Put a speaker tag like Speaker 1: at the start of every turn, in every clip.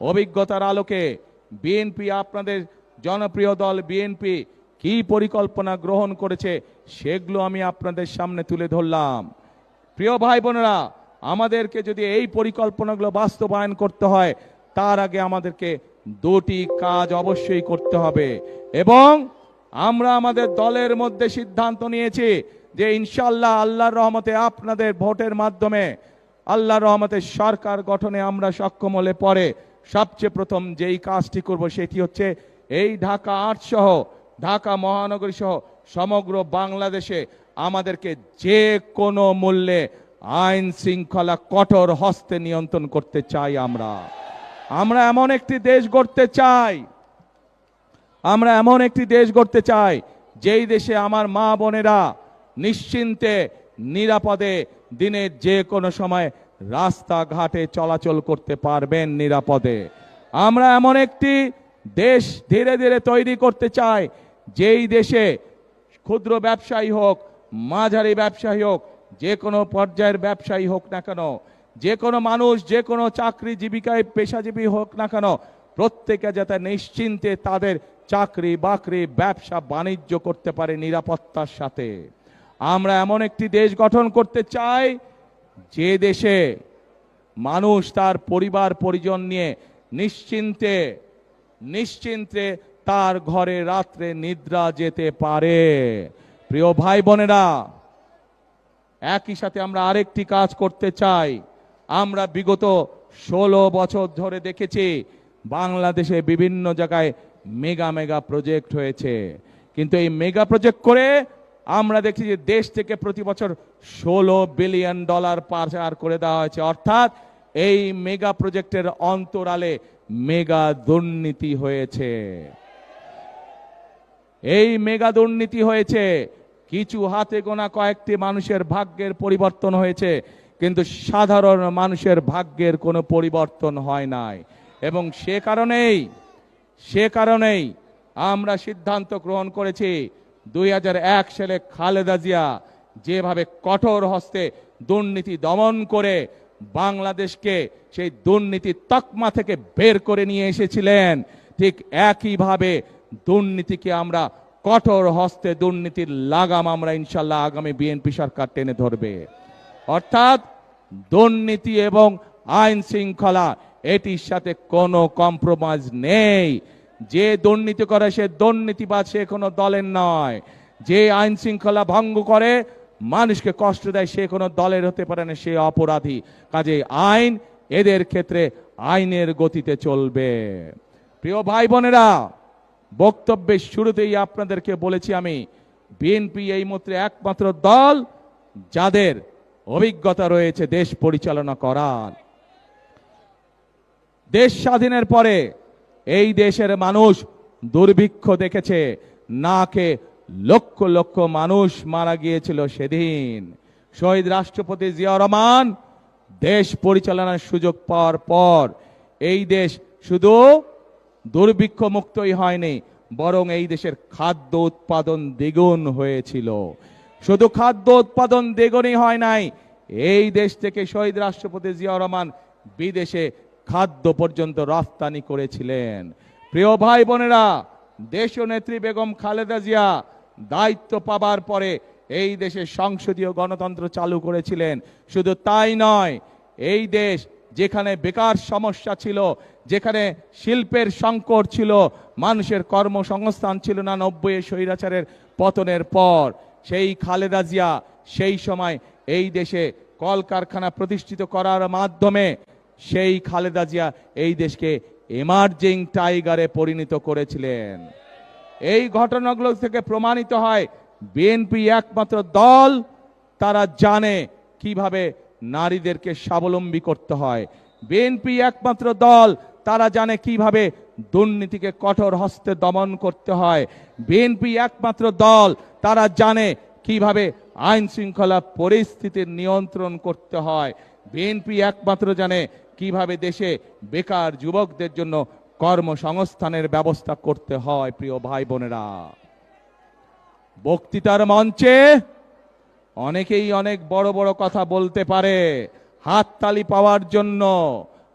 Speaker 1: অভিজ্ঞতার আলোকে বিএনপি আপনাদের জনপ্রিয় দল বিএনপি কি পরিকল্পনা গ্রহণ করেছে সেগুলো আমি আপনাদের সামনে তুলে ধরলাম। প্রিয় ভাই বোনেরা, আমাদেরকে যদি এই পরিকল্পনাগুলো বাস্তবায়ন করতে হয়, তার আগে আমাদেরকে দুটি কাজ অবশ্যই করতে হবে এবং আমরা আমাদের দলের মধ্যে সিদ্ধান্ত নিয়েছি যে ইনশাল্লাহ আল্লাহর রহমতে আপনাদের ভোটের মাধ্যমে, আল্লাহর রহমতে সরকার গঠনে আমরা সক্ষম হলে পরে সবচেয়ে প্রথম যেই কাজটি করব সেটি হচ্ছে এই ঢাকা আট সহ, ঢাকা মহানগরী সহ সমগ্র বাংলাদেশে আমাদেরকে যে কোনো মূল্যে আইন শৃঙ্খলা কঠোর হস্তে নিয়ন্ত্রণ করতে চাই আমরা। আমরা এমন একটি দেশ গড়তে চাই, আমরা এমন একটি দেশ গড়তে চাই যেই দেশে আমার মা বোনেরা নিশ্চিন্তে, নিরাপদে দিনের যে কোনো সময় রাস্তাঘাটে চলাচল করতে পারবেন নিরাপদে। আমরা এমন একটি দেশ ধীরে ধীরে তৈরি করতে চাই, যেই দেশে ক্ষুদ্র ব্যবসায়ী হোক, মাঝারি ব্যবসায়ী হোক, যে কোনো পর্যায়ের ব্যবসায়ী হোক না কেন, যে কোনো মানুষ, যে কোনো চাকরি জীবিকায় পেশাজীবী হোক না কেন, প্রত্যেকে যাতে নিশ্চিন্তে তাদের চাকরি, বাকরি, ব্যবসা, বাণিজ্য করতে পারে নিরাপত্তার সাথে। আমরা এমন একটি দেশ গঠন করতে চাই যে দেশে মানুষ তার পরিবার, পরিজন নিয়ে নিশ্চিন্তে নিশ্চিন্তে তার ঘরে রাত্রে নিদ্রা যেতে পারে। প্রিয় ভাই বোনেরা, একই সাথে আমরা আরেকটি কাজ করতে চাই। আমরা বিগত ষোলো বছর ধরে দেখেছি, বাংলাদেশে বিভিন্ন জায়গায় মেগা মেগা প্রজেক্ট হয়েছে। কিন্তু এই মেগা প্রজেক্ট করে আমরা দেখছি যে দেশ থেকে প্রতি বছর ষোলো বিলিয়ন ডলার পাচার করে দেওয়া হয়েছে। অর্থাৎ এই মেগা প্রজেক্টের অন্তরালে মেগা দুর্নীতি হয়েছে। এই মেগা দুর্নীতি হয়েছে। কিছু হাতে গোনা কয়েকটি মানুষের ভাগ্যের পরিবর্তন হয়েছে, কিন্তু সাধারণ মানুষের ভাগ্যের কোনো পরিবর্তন হয় নাই। এবং সে কারণেই সে কারণেই আমরা সিদ্ধান্ত গ্রহণ করেছি দুই হাজার এক সালে খালেদা জিয়া যেভাবে কঠোর হস্তে দুর্নীতি দমন করে বাংলাদেশকে সেই দুর্নীতি তকমা থেকে বের করে নিয়ে এসেছিলেন, ঠিক একইভাবে দুর্নীতিকে আমরা কঠোর হস্তে দুর্নীতির লাগাম আমরা ইনশাল্লাহ আগামী বিএনপি সরকার টেনে ধরবে। অর্থাৎ দুর্নীতি এবং আইন শৃঙ্খলা এটির সাথে কোনো কম্প্রোমাইজ নেই। যে দুর্নীতি করে, সে দুর্নীতিবাদ সে কোনো দলের নয়। যে আইন শৃঙ্খলা ভঙ্গ করে, মানুষকে কষ্ট দেয়, সে কোনো দলের হতে পারে না, সে অপরাধী। কাজে আইন এদের ক্ষেত্রে আইনের গতিতে চলবে। প্রিয় ভাই বোনেরা, বক্তব্যের শুরুতেই আপনাদেরকে বলেছি আমি বিএনপি এই মুহূর্তে একমাত্র দল যাদের অভিজ্ঞতা রয়েছে দেশ পরিচালনা করার। দেশ স্বাধীনের পরে এই দেশের মানুষ দুর্ভিক্ষ দেখেছে। না নাকে লক্ষ লক্ষ মানুষ মারা গিয়েছিল সেদিন। শহীদ রাষ্ট্রপতি জিয়া রহমান দেশ পরিচালনার সুযোগ পাওয়ার পর এই দেশ শুধু দুর্ভিক্ষ মুক্তই হয়নি, বরং এই দেশের খাদ্য উৎপাদন দ্বিগুণ হয়েছিল। শুধু খাদ্য উৎপাদন দ্বিগুণই হয় নাই, এই দেশ থেকে শহীদ রাষ্ট্রপতি জিয়া রহমান বিদেশে খাদ্য পর্যন্ত রফতানি করেছিলেন। প্রিয় ভাই বোনেরা দেশ নেত্রী বেগম খালেদা জিয়া দায়িত্ব পাবার পরে এই দেশে সংসদীয় গণতন্ত্র চালু করেছিলেন। শুধু তাই নয়, এই দেশ যেখানে বেকার সমস্যা ছিল, যেখানে শিল্পের সংকট ছিল, মানুষের কর্মসংস্থান ছিল না নব্বই স্বৈরাচারের পতনের পর, সেই খালেদা জিয়া সেই সময় এই দেশে কলকারখানা প্রতিষ্ঠিত করার মাধ্যমে সেই খালেদা জিয়া এই দেশকে এমার্জিং টাইগারে পরিণত করেছিলেন। এই ঘটনাগুলো থেকে প্রমাণিত হয় বিএনপি একমাত্র দল, তারা জানে কীভাবে নারীদেরকে স্বাবলম্বী করতে হয়। বিএনপি একমাত্র দল, তারা জানে কীভাবে দুর্নীতিকে কঠোর হস্তে দমন করতে হয়। বিএনপি একমাত্র দল, তারা জানে কীভাবে আইন শৃঙ্খলা পরিস্থিতির নিয়ন্ত্রণ করতে হয়। বিএনপি একমাত্র জানে কীভাবে দেশে বেকার যুবকদের জন্য কর্মসংস্থানের ব্যবস্থা করতে হয়, প্রিয় ভাই বোনেরা? বক্তৃতার মঞ্চে অনেকেই অনেক বড় বড় কথা বলতে পারে। হাততালি পাওয়ার জন্য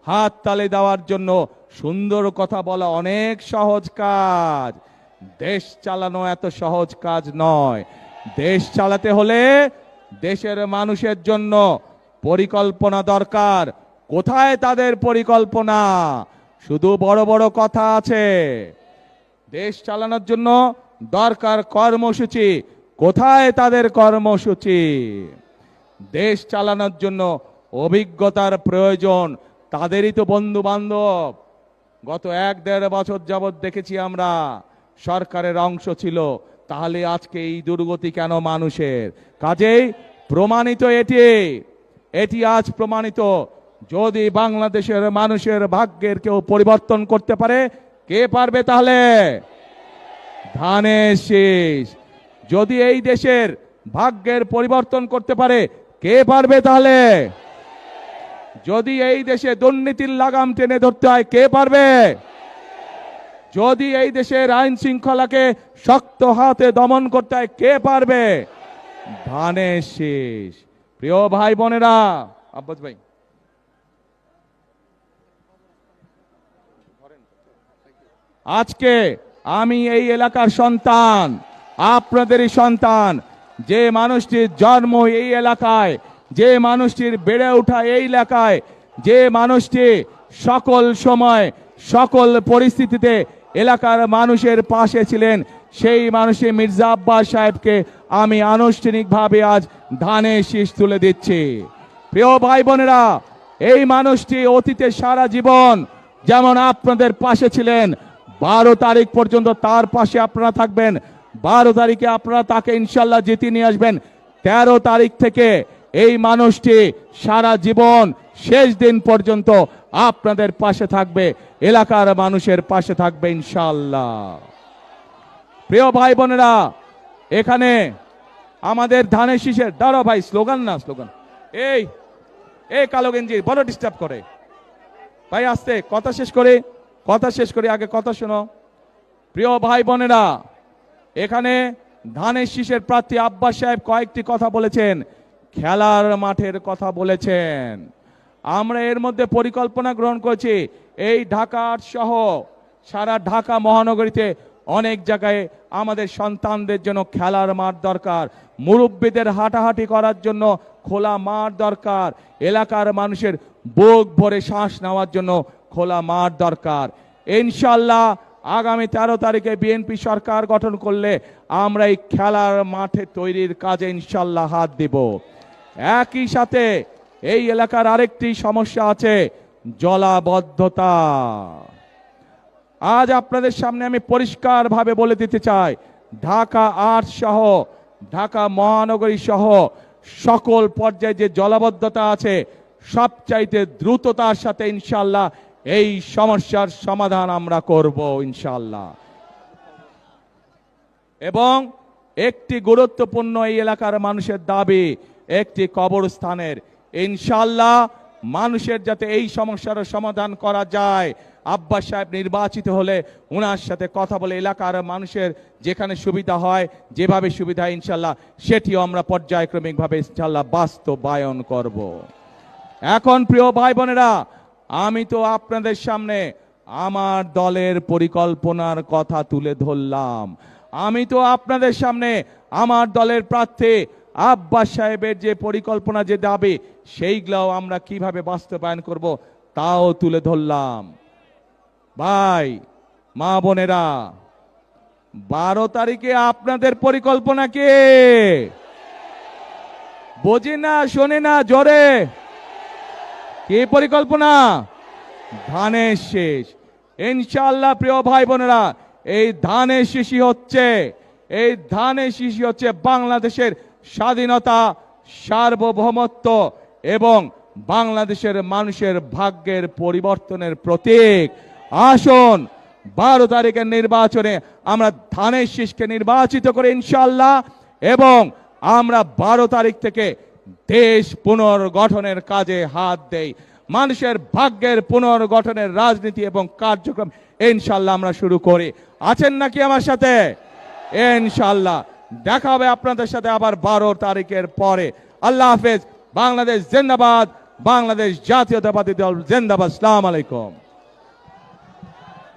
Speaker 1: হাত তালে দেওয়ার জন্য সুন্দর কথা বলা অনেক সহজ কাজ। দেশ চালানো এত সহজ কাজ নয়। দেশ চালাতে হলে দেশের মানুষের জন্য পরিকল্পনা দরকার। কোথায় তাদের পরিকল্পনা? শুধু বড় বড় কথা আছে। দেশ চালানোর জন্য দরকার কর্মসূচি। কোথায় তাদের কর্মসূচি? দেশ চালানোর জন্য অভিজ্ঞতার প্রয়োজন। তাদেরই তো বন্ধু বান্ধব গত এক দেড় বছর যাবৎ দেখেছি আমরা, সরকারের অংশ ছিল। তাহলে আজকে এই দুর্গতি কেন মানুষের? কাজেই প্রমাণিত এটি। এটি আজ প্রমাণিত। যদি বাংলাদেশের মানুষের ভাগ্যের কেউ পরিবর্তন করতে পারে, কে পারবে তাহলে? ধানের শীষ। যদি এই দেশের ভাগ্যের পরিবর্তন করতে পারে, কে পারবে তাহলে? যদি এই দেশে দুর্নীতির লাগাম টেনে ধরতে হয়, কে পারবে? যদি এই দেশের আইন শৃঙ্খলাকে শক্ত হাতে দমন করতে হয়, কে পারবে? ধানের শীষ। প্রিয় ভাই বোনেরা, আব্বাস ভাই। আজকে আমি এই এলাকার সন্তান, আপনাদেরই সন্তান। যে মানুষটির জন্ম এই এলাকায়, যে মানুষটির বেড়ে ওঠা এই এলাকায়, যে মানুষটি সকল সময়, সকল পরিস্থিতিতে এলাকার মানুষের পাশে ছিলেন, সেই মানুষই মির্জা আব্বাস সাহেবকে আমি আনুষ্ঠানিকভাবে আজ ধানের শীষ তুলে দিচ্ছি। প্রিয় ভাই বোনেরা, এই মানুষটি অতীতে সারা জীবন যেমন আপনাদের পাশে ছিলেন বারো তারিখ পর্যন্ত তার পাশে আপনারা থাকবেন। বারো তারিখে আপনারা তাকে ইনশাল্লাহ জিতে নিয়ে আসবেন। তেরো তারিখ থেকে এই মানুষটি সারা জীবন শেষ দিন পর্যন্ত আপনাদের পাশে থাকবে, এলাকার মানুষের পাশে থাকবে ইনশাল্লাহ প্রিয় ভাই বোনেরা, এখানে আমাদের ধানের শীষের দাঁড়া ভাই, স্লোগান না, স্লোগান। এই এই কালো গেঞ্জি, বড় ডিস্টার্ব করে। ভাই, আসতে, কথা শেষ করে। কথা শেষ করি, আগে কথা শোনো। প্রিয় ভাই বোনেরা, এখানে ধানের শীষের প্রার্থী আব্বাস সাহেব কয়েকটি কথা বলেছেন, খেলার মাঠের কথা বলেছেন। আমরা এর মধ্যে পরিকল্পনা গ্রহণ করেছি, এই ঢাকার সহ সারা ঢাকা মহানগরীতে অনেক জায়গায় আমাদের সন্তানদের জন্য খেলার মাঠ দরকার, মুরব্বীদের হাঁটাহাঁটি করার জন্য খোলা মাঠ দরকার, এলাকার মানুষের বুক ভরে শ্বাস নেওয়ার জন্য খোলা মাঠ দরকার। ইনশাল্লাহ আগামী তেরো তারিখে বিএনপি সরকার গঠন করলে আমরা এই খেলার মাঠে তৈরির কাজে ইনশাল্লাহ হাত দিব। একই সাথে এই এলাকার আরেকটি সমস্যা আছে, জলাবদ্ধতা। আজ আপনাদের সামনে আমি পরিষ্কারভাবে বলে দিতে চাই, ঢাকা আট সহ, ঢাকা মহানগরী সহ সকল পর্যায়ে যে জলাবদ্ধতা আছে, সবচাইতে দ্রুততার সাথে ইনশাল্লাহ এই সমস্যার সমাধান আমরা করব ইনশাল্লাহ এবং একটি গুরুত্বপূর্ণ এই এলাকার মানুষের দাবি, একটি কবরস্থানের। ইনশাল্লাহ মানুষের যাতে এই সমস্যার সমাধান করা যায়, আব্বাস সাহেব নির্বাচিত হলে ওনার সাথে কথা বলে এলাকার মানুষের যেখানে সুবিধা হয়, যেভাবে সুবিধা ইনশাল্লাহ সেটিও আমরা পর্যায়ক্রমিকভাবে ইনশাল্লাহ বাস্তবায়ন করব। এখন প্রিয় ভাই বোনেরা আমি তো আপনাদের সামনে আমার দলের পরিকল্পনার কথা তুলে ধরলাম। আমি তো আপনাদের সামনে আমার দলের প্রার্থী আব্বাস সাহেবের যে পরিকল্পনা, যে দাবি, সেইগুলাও আমরা কীভাবে বাস্তবায়ন করব তাও তুলে ধরলাম। ভাই, মা বোনেরা, বারো তারিখে আপনাদের পরিকল্পনা কে? বোঝে না, শোনে না, জোরে। কি পরিকল্পনা? ধানের শেষ। ইনশাল্লাহ প্রিয় ভাই বোনেরা, এই ধানের শিশি হচ্ছে, এই ধানের শিশি হচ্ছে বাংলাদেশের স্বাধীনতা, সার্বভৌমত্ব এবং বাংলাদেশের মানুষের ভাগ্যের পরিবর্তনের প্রতীক। আসুন, বারো তারিখের নির্বাচনে আমরা ধানের শীষকে নির্বাচিত করে ইনশাল্লাহ এবং আমরা বারো তারিখ থেকে দেশ পুনর্গঠনের কাজে হাত দেই। মানুষের ভাগ্যের পুনর্গঠনের রাজনীতি এবং কার্যক্রম, ইনশাল্লাহ আমরা শুরু করি। আছেন নাকি আমার সাথে? ইনশাল্লাহ। দেখা হবে আপনাদের সাথে আবার বারো তারিখের পরে। আল্লাহ হাফেজ। বাংলাদেশ জিন্দাবাদ। বাংলাদেশ জাতীয়তাবাদী দল জিন্দাবাদ। সালাম আলাইকুম।